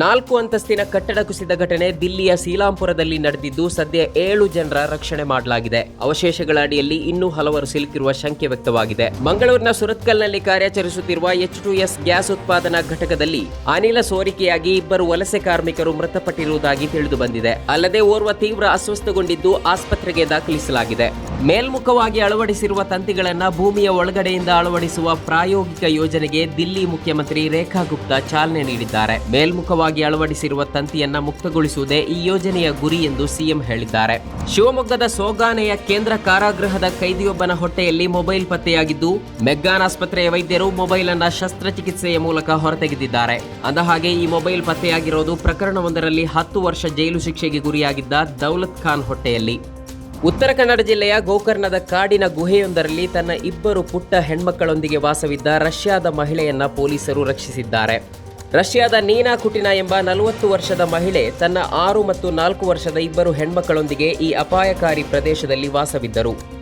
ನಾಲ್ಕು ಅಂತಸ್ತಿನ ಕಟ್ಟಡ ಕುಸಿದ ಘಟನೆ ದಿಲ್ಲಿಯ ಸೀಲಾಂಪುರದಲ್ಲಿ ನಡೆದಿದ್ದು ಸದ್ಯ ಏಳು ಜನರ ರಕ್ಷಣೆ ಮಾಡಲಾಗಿದೆ. ಅವಶೇಷಗಳ ಅಡಿಯಲ್ಲಿ ಇನ್ನೂ ಹಲವರು ಸಿಲುಕಿರುವ ಶಂಕೆ ವ್ಯಕ್ತವಾಗಿದೆ. ಮಂಗಳೂರಿನ ಸುರತ್ಕಲ್ನಲ್ಲಿ ಕಾರ್ಯಾಚರಿಸುತ್ತಿರುವ ಎಚ್ ಟು ಎಸ್ ಗ್ಯಾಸ್ ಉತ್ಪಾದನಾ ಘಟಕದಲ್ಲಿ ಅನಿಲ ಸೋರಿಕೆಯಾಗಿ ಇಬ್ಬರು ವಲಸೆ ಕಾರ್ಮಿಕರು ಮೃತಪಟ್ಟಿರುವುದಾಗಿ ತಿಳಿದು ಬಂದಿದೆ. ಅಲ್ಲದೆ ಓರ್ವ ತೀವ್ರ ಅಸ್ವಸ್ಥಗೊಂಡಿದ್ದು ಆಸ್ಪತ್ರೆಗೆ ದಾಖಲಿಸಲಾಗಿದೆ. ಮೇಲ್ಮುಖವಾಗಿ ಅಳವಡಿಸಿರುವ ತಂತಿಗಳನ್ನು ಭೂಮಿಯ ಒಳಗಡೆಯಿಂದ ಅಳವಡಿಸುವ ಪ್ರಾಯೋಗಿಕ ಯೋಜನೆಗೆ ದಿಲ್ಲಿ ಮುಖ್ಯಮಂತ್ರಿ ರೇಖಾ ಗುಪ್ತಾ ಚಾಲನೆ ನೀಡಿದ್ದಾರೆ. ಮೇಲ್ಮುಖವಾಗಿ ಅಳವಡಿಸಿರುವ ತಂತಿಯನ್ನು ಮುಕ್ತಗೊಳಿಸುವುದೇ ಈ ಯೋಜನೆಯ ಗುರಿ ಎಂದು ಸಿಎಂ ಹೇಳಿದ್ದಾರೆ. ಶಿವಮೊಗ್ಗದ ಸೋಗಾನೆಯ ಕೇಂದ್ರ ಕಾರಾಗೃಹದ ಕೈದಿಯೊಬ್ಬನ ಹೊಟ್ಟೆಯಲ್ಲಿ ಮೊಬೈಲ್ ಪತ್ತೆಯಾಗಿದ್ದು, ಮೆಗ್ಗಾನ್ ಆಸ್ಪತ್ರೆಯ ವೈದ್ಯರು ಮೊಬೈಲ್ ಅನ್ನ ಶಸ್ತ್ರಚಿಕಿತ್ಸೆಯ ಮೂಲಕ ಹೊರತೆಗೆದಿದ್ದಾರೆ. ಅಂದಹಾಗೆ ಈ ಮೊಬೈಲ್ ಪತ್ತೆಯಾಗಿರೋದು ಪ್ರಕರಣವೊಂದರಲ್ಲಿ ಹತ್ತು ವರ್ಷ ಜೈಲು ಶಿಕ್ಷೆಗೆ ಗುರಿಯಾಗಿದ್ದ ದೌಲತ್ ಖಾನ್ ಹೊಟ್ಟೆಯಲ್ಲಿ. ಉತ್ತರ ಕನ್ನಡ ಜಿಲ್ಲೆಯ ಗೋಕರ್ಣದ ಕಾಡಿನ ಗುಹೆಯೊಂದರಲ್ಲಿ ತನ್ನ ಇಬ್ಬರು ಪುಟ್ಟ ಹೆಣ್ಮಕ್ಕಳೊಂದಿಗೆ ವಾಸವಿದ್ದ ರಷ್ಯಾದ ಮಹಿಳೆಯನ್ನ ಪೊಲೀಸರು ರಕ್ಷಿಸಿದ್ದಾರೆ. ರಷ್ಯಾದ ನೀನಾ ಕುಟಿನಾ ಎಂಬ ನಲವತ್ತು ವರ್ಷದ ಮಹಿಳೆ ತನ್ನ ಆರು ಮತ್ತು ನಾಲ್ಕು ವರ್ಷದ ಇಬ್ಬರು ಹೆಣ್ಮಕ್ಕಳೊಂದಿಗೆ ಈ ಅಪಾಯಕಾರಿ ಪ್ರದೇಶದಲ್ಲಿ ವಾಸವಿದ್ದರು.